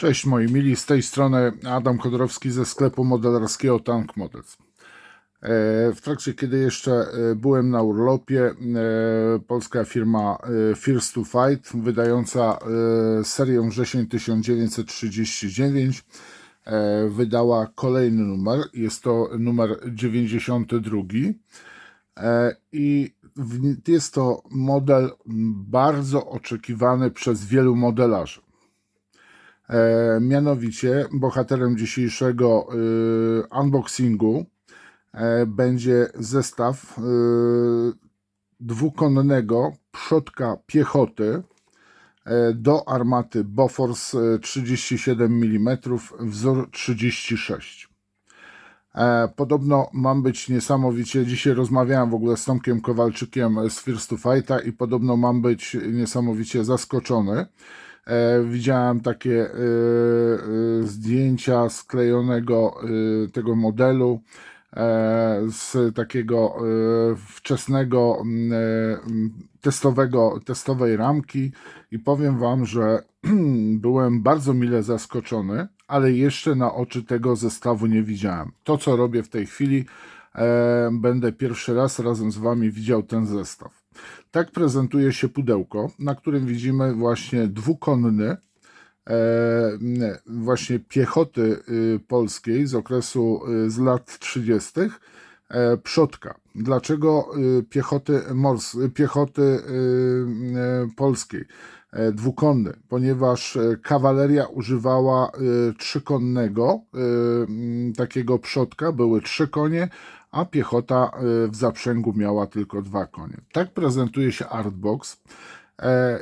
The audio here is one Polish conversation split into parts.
Cześć moi mili, z tej strony Adam Kodorowski ze sklepu modelarskiego Tank Models. E, W trakcie, kiedy jeszcze e, byłem na urlopie, e, polska firma First to Fight, wydająca serię wrzesień 1939, e, wydała kolejny numer. Jest to numer 92. E, I jest to model bardzo oczekiwany przez wielu modelarzy. E, mianowicie bohaterem dzisiejszego y, unboxingu e, będzie zestaw y, dwukonnego przodka piechoty e, do armaty Bofors e, 37 mm wzór 36. E, Podobno mam być niesamowicie. Dzisiaj rozmawiałem w ogóle z Tomkiem Kowalczykiem z First to Fighta i podobno mam być niesamowicie zaskoczony. E, widziałem takie e, e, zdjęcia sklejonego tego modelu z takiego wczesnego testowego, testowej ramki i powiem Wam, że byłem bardzo mile zaskoczony, ale jeszcze na oczy tego zestawu nie widziałem. To, co robię w tej chwili, będę pierwszy raz razem z Wami widział ten zestaw. Tak prezentuje się pudełko, na którym widzimy właśnie dwukonny, e, nie, właśnie piechoty y, polskiej z okresu y, z lat 30. E, przodka. Dlaczego y, piechoty, mors, piechoty polskiej? E, dwukonny, ponieważ e, kawaleria używała y, trzykonnego takiego przodka, były trzy konie, a piechota w zaprzęgu miała tylko dwa konie. Tak prezentuje się Artbox. E,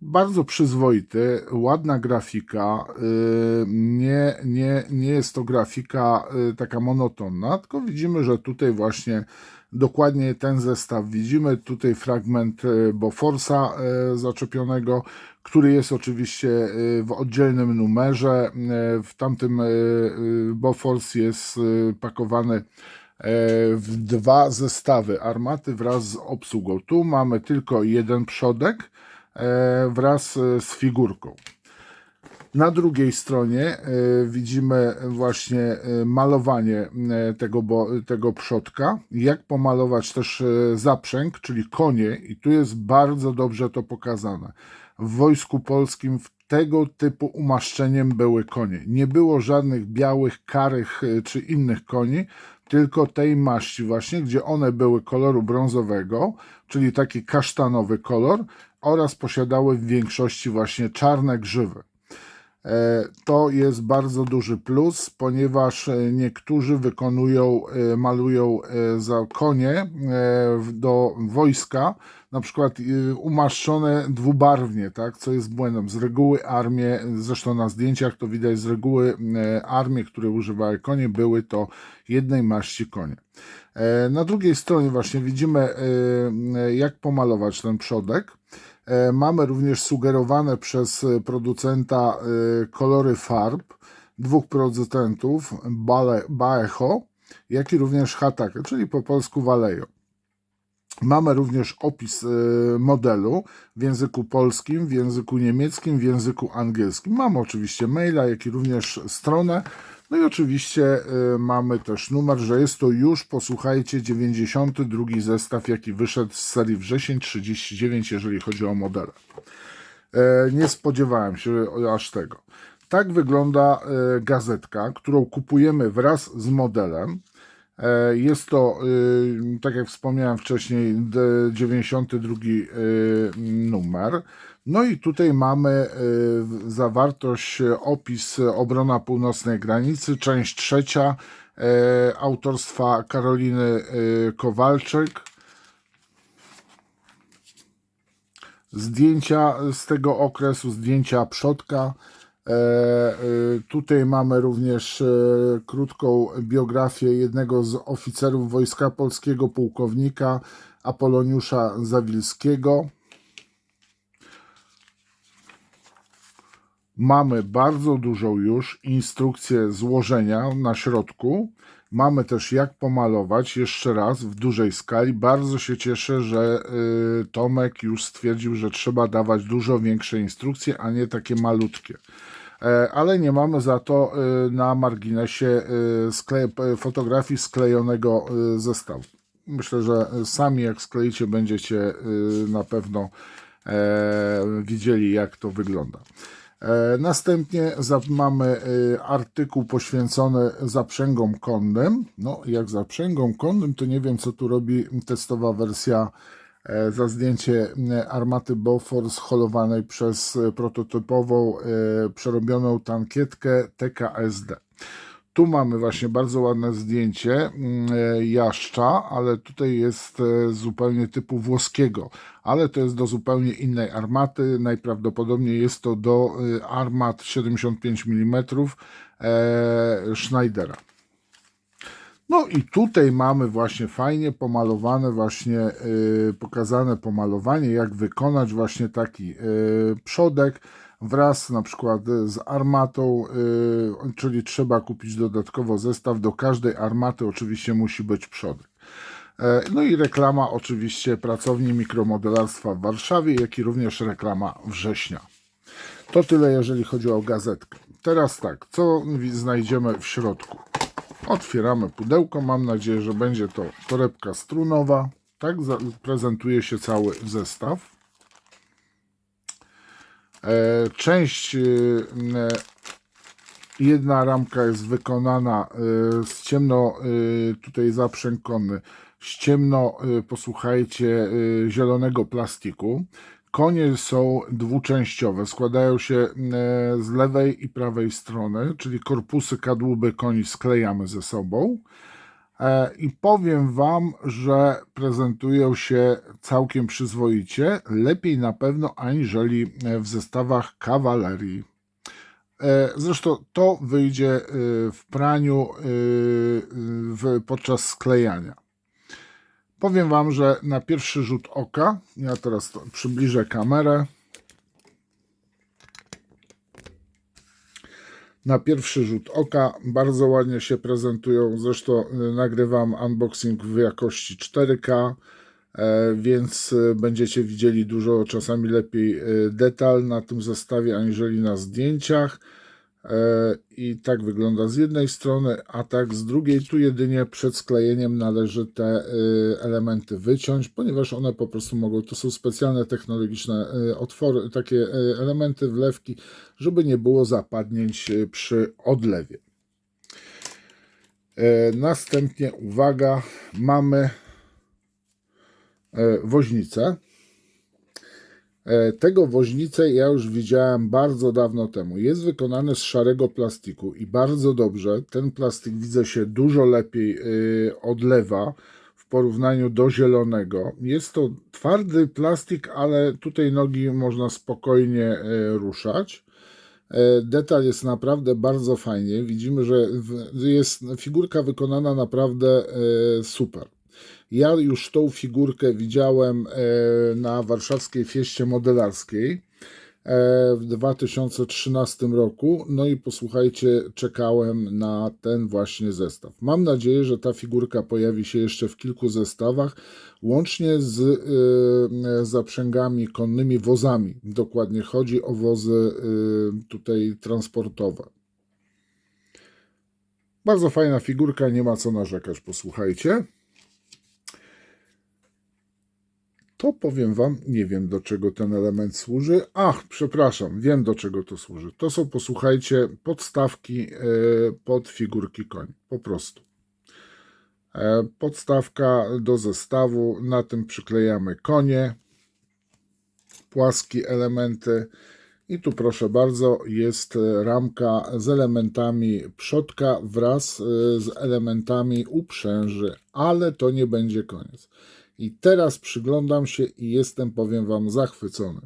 bardzo przyzwoity, ładna grafika. y, Nie, nie, nie jest to grafika y, taka monotonna, tylko widzimy, że tutaj właśnie dokładnie ten zestaw widzimy. Tutaj fragment Boforsa zaczepionego, który jest oczywiście w oddzielnym numerze. W tamtym Bofors jest pakowany e, w dwa zestawy armaty wraz z obsługą. Tu mamy tylko jeden przodek e, wraz e, z figurką. Na drugiej stronie e, widzimy właśnie e, malowanie e, tego, tego przodka, jak pomalować też e, zaprzęg, czyli konie i tu jest bardzo dobrze to pokazane. W Wojsku Polskim w tego typu umaszczeniem były konie. Nie było żadnych białych, karych e, czy innych koni, tylko tej maści właśnie, gdzie one były koloru brązowego, czyli taki kasztanowy kolor oraz posiadały w większości właśnie czarne grzywy. E, To jest bardzo duży plus, ponieważ e, niektórzy wykonują, malują za konie do wojska, na przykład e, umaszczone dwubarwnie, tak, co jest błędem. Z reguły armie, zresztą na zdjęciach to widać, z reguły e, armie, które używały konie, były to jednej maści konie. E, Na drugiej stronie właśnie widzimy, e, jak pomalować ten przodek. Mamy również sugerowane przez producenta kolory farb dwóch producentów, Baecho, jak i również Hatake, czyli po polsku Valejo. Mamy również opis e, modelu w języku polskim, w języku niemieckim, w języku angielskim. Mamy oczywiście maila, jak i również stronę. No i oczywiście e, mamy też numer, że jest to już, posłuchajcie, 92 zestaw, jaki wyszedł z serii wrzesień 39, jeżeli chodzi o modele. E, Nie spodziewałem się aż tego. Tak wygląda e, gazetka, którą kupujemy wraz z modelem. E, Jest to, y, tak jak wspomniałem wcześniej, d- 92 y, numer. No i tutaj mamy y, zawartość, opis obrona północnej granicy, część trzecia autorstwa Karoliny Kowalczyk. zdjęcia z tego okresu, zdjęcia przodka. E, e, Tutaj mamy również e, krótką biografię jednego z oficerów Wojska Polskiego, pułkownika Apoloniusza Zawilskiego. Mamy bardzo dużą już instrukcję złożenia na środku. Mamy też jak pomalować jeszcze raz w dużej skali. Bardzo się cieszę, że y, Tomek już stwierdził, że trzeba dawać dużo większe instrukcje, a nie takie malutkie. E, ale nie mamy za to e, na marginesie e, skle, p- fotografii sklejonego zestawu. Myślę, że sami jak skleicie będziecie na pewno widzieli jak to wygląda. Następnie mamy artykuł poświęcony zaprzęgom konnym. No, jak zaprzęgom konnym, to nie wiem, co tu robi testowa wersja za zdjęcie e, armaty Bofors holowanej przez e, prototypową, e, przerobioną tankietkę TKSD. Tu mamy właśnie bardzo ładne zdjęcie e, jaszcza, ale tutaj jest e, zupełnie typu włoskiego, ale to jest do zupełnie innej armaty. Najprawdopodobniej jest to do e, armat 75 mm e, Schneidera. No i tutaj mamy właśnie fajnie pomalowane, właśnie y, pokazane pomalowanie, jak wykonać właśnie taki y, przodek wraz na przykład z armatą, y, czyli trzeba kupić dodatkowo zestaw. Do każdej armaty oczywiście musi być przodek. E, No i reklama oczywiście pracowni mikromodelarstwa w Warszawie, jak i również reklama września. To tyle, jeżeli chodzi o gazetkę. Teraz tak, co znajdziemy w środku? Otwieramy pudełko. Mam nadzieję, że będzie to torebka strunowa. Tak prezentuje się cały zestaw. E, Część, e, jedna ramka jest wykonana e, z ciemno, e, tutaj zaprzęg konny, z ciemno, posłuchajcie, zielonego plastiku. Konie są dwuczęściowe, składają się e, z lewej i prawej strony, czyli korpusy kadłuby koni sklejamy ze sobą. E, I powiem Wam, że prezentują się całkiem przyzwoicie, lepiej na pewno aniżeli e, w zestawach kawalerii. Zresztą to wyjdzie w praniu podczas sklejania. Powiem Wam, że na pierwszy rzut oka, ja teraz przybliżę kamerę. Na pierwszy rzut oka bardzo ładnie się prezentują. Zresztą y, nagrywam unboxing w jakości 4K, e, więc y, będziecie widzieli dużo czasami lepiej y, detal na tym zestawie aniżeli na zdjęciach. E, I tak wygląda z jednej strony, a tak z drugiej. Tu jedynie przed sklejeniem należy te y, elementy wyciąć, ponieważ one po prostu mogą, to są specjalne technologiczne y, otwory, takie elementy, wlewki, żeby nie było zapadnięć przy odlewie. E, Następnie, uwaga, mamy e, woźnicę. E, Tego woźnicę ja już widziałem bardzo dawno temu. Jest wykonany z szarego plastiku i bardzo dobrze. Ten plastik widzę się dużo lepiej y, odlewa w porównaniu do zielonego. Jest to twardy plastik, ale tutaj nogi można spokojnie y, ruszać. E, Detal jest naprawdę bardzo fajnie. Widzimy, że jest figurka wykonana naprawdę e, super. Ja już tą figurkę widziałem e, na warszawskiej fieście modelarskiej e, w 2013 roku. No i posłuchajcie, czekałem na ten właśnie zestaw. Mam nadzieję, że ta figurka pojawi się jeszcze w kilku zestawach, łącznie z e, zaprzęgami konnymi, wozami. Dokładnie chodzi o wozy tutaj transportowe. Bardzo fajna figurka, nie ma co narzekać, posłuchajcie. To powiem Wam, nie wiem do czego ten element służy. Ach, przepraszam, wiem do czego to służy. To są, posłuchajcie, podstawki e, pod figurki koni. Po prostu. E, Podstawka do zestawu, na tym przyklejamy konie, płaskie elementy. I tu proszę bardzo, jest e, ramka z elementami przodka wraz z elementami uprzęży, ale to nie będzie koniec. I teraz przyglądam się i jestem, powiem Wam, zachwycony.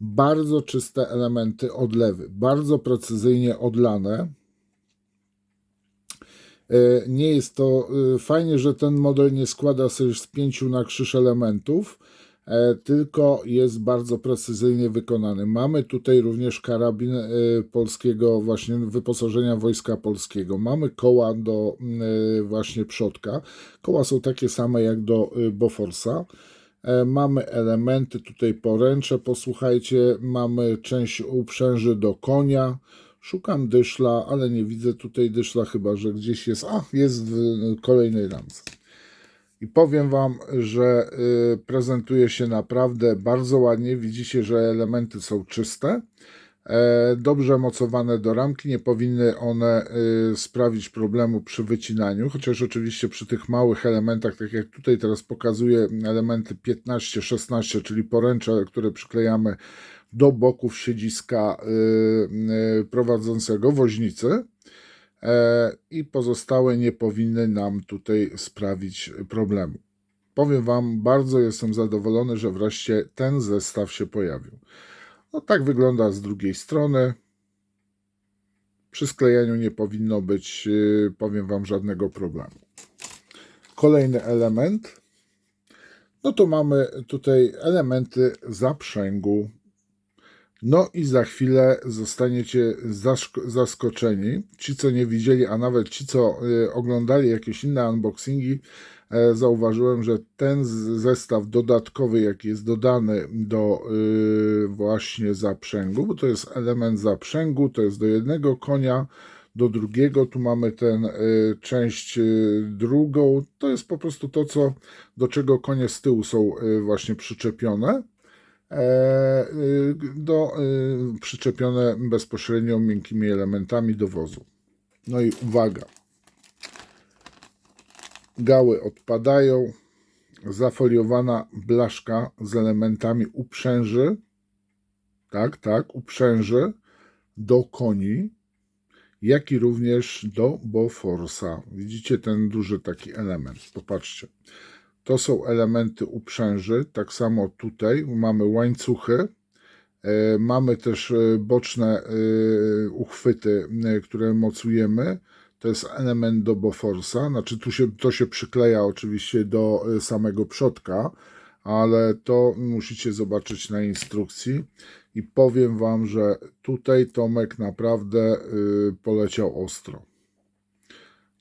Bardzo czyste elementy odlewy, bardzo precyzyjnie odlane. E, Nie jest to e, fajnie, że ten model nie składa się z pięciu na krzyż elementów, tylko jest bardzo precyzyjnie wykonany. Mamy tutaj również karabin e, polskiego, właśnie wyposażenia Wojska Polskiego. Mamy koła do e, właśnie przodka. Koła są takie same jak do e, Boforsa. E, Mamy elementy tutaj poręcze, posłuchajcie, mamy część uprzęży do konia, Szukam dyszla, ale nie widzę tutaj dyszla, chyba że gdzieś jest. A, jest w kolejnej ramce. I powiem Wam, że y, prezentuje się naprawdę bardzo ładnie. Widzicie, że elementy są czyste, e, dobrze mocowane do ramki. Nie powinny one y, sprawić problemu przy wycinaniu, chociaż oczywiście przy tych małych elementach, tak jak tutaj teraz pokazuję, elementy 15-16, czyli poręcze, które przyklejamy do boków siedziska y, prowadzącego woźnicy i pozostałe nie powinny nam tutaj sprawić problemu. Powiem Wam, bardzo jestem zadowolony, że wreszcie ten zestaw się pojawił. No tak wygląda z drugiej strony. Przy sklejaniu nie powinno być, yy, powiem Wam, żadnego problemu. Kolejny element. No to mamy tutaj elementy zaprzęgu. No i za chwilę zostaniecie zaskoczeni. Ci, co nie widzieli, a nawet ci, co y, oglądali jakieś inne unboxingi, e, zauważyłem, że ten zestaw dodatkowy, jaki jest dodany do y, właśnie zaprzęgu, bo to jest element zaprzęgu, to jest do jednego konia, do drugiego, tu mamy ten y, część drugą, to jest po prostu to, co, do czego konie z tyłu są właśnie przyczepione do, y, przyczepione bezpośrednio miękkimi elementami do wozu. No i uwaga, gały odpadają, zafoliowana blaszka z elementami uprzęży, tak, tak, uprzęży do koni, jak i również do Boforsa. Widzicie ten duży taki element, popatrzcie. To są elementy uprzęży, tak samo tutaj mamy łańcuchy, e, mamy też e, boczne e, uchwyty, które mocujemy. To jest element do Boforsa, znaczy tu się, to się przykleja oczywiście do samego przodka, ale to musicie zobaczyć na instrukcji i powiem Wam, że tutaj Tomek naprawdę poleciał ostro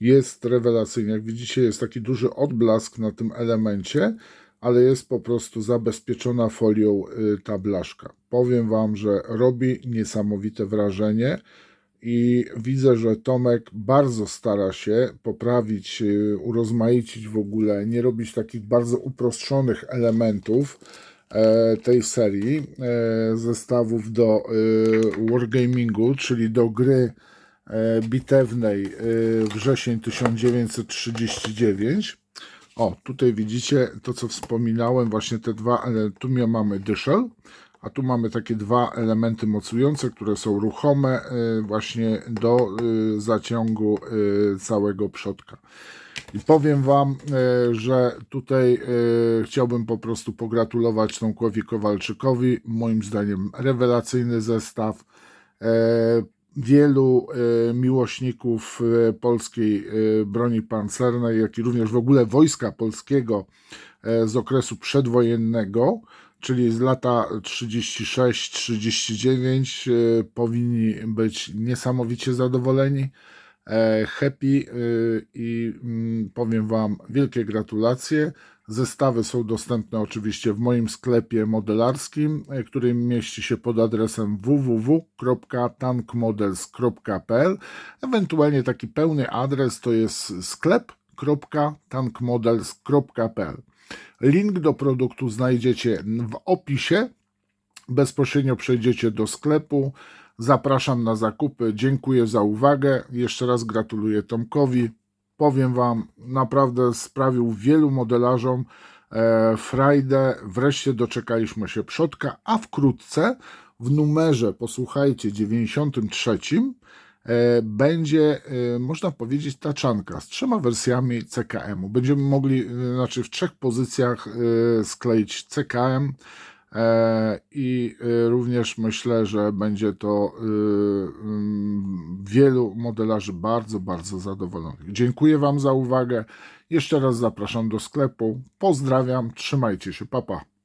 jest rewelacyjnie. Jak widzicie, jest taki duży odblask na tym elemencie, ale jest po prostu zabezpieczona folią y, ta blaszka. Powiem Wam, że robi niesamowite wrażenie i widzę, że Tomek bardzo stara się poprawić, y, urozmaicić w ogóle, nie robić takich bardzo uproszczonych elementów e, tej serii e, zestawów do y, wargamingu, czyli do gry bitewnej e, wrzesień 1939. O, tutaj widzicie to, co wspominałem, właśnie te dwa, tu mamy dyszel, a tu mamy takie dwa elementy mocujące, które są ruchome e, właśnie do e, zaciągu e, całego przodka. I powiem Wam, e, że tutaj e, chciałbym po prostu pogratulować Tomkowi Kowalczykowi. Moim zdaniem rewelacyjny zestaw. Wielu e, miłośników e, polskiej e, broni pancernej, jak i również w ogóle wojska polskiego z okresu przedwojennego, czyli z lata 36-39, e, powinni być niesamowicie zadowoleni happy i mm, powiem Wam wielkie gratulacje. Zestawy są dostępne oczywiście w moim sklepie modelarskim, e, który mieści się pod adresem www.tankmodels.pl. Ewentualnie taki pełny adres to jest sklep.tankmodels.pl. Link do produktu znajdziecie w opisie bezpośrednio przejdziecie do sklepu. Zapraszam na zakupy. Dziękuję za uwagę. Jeszcze raz gratuluję Tomkowi. Powiem Wam, naprawdę sprawił wielu modelarzom e, frajdę. Wreszcie doczekaliśmy się przodka, a wkrótce w numerze, posłuchajcie, 93 e, będzie, e, można powiedzieć, taczanka z trzema wersjami CKM-u. Będziemy mogli, e, znaczy w trzech pozycjach skleić CKM i e, również myślę, że będzie to e, wielu modelarzy bardzo, bardzo zadowolonych. Dziękuję Wam za uwagę. Jeszcze raz zapraszam do sklepu. Pozdrawiam, trzymajcie się, papa. Pa.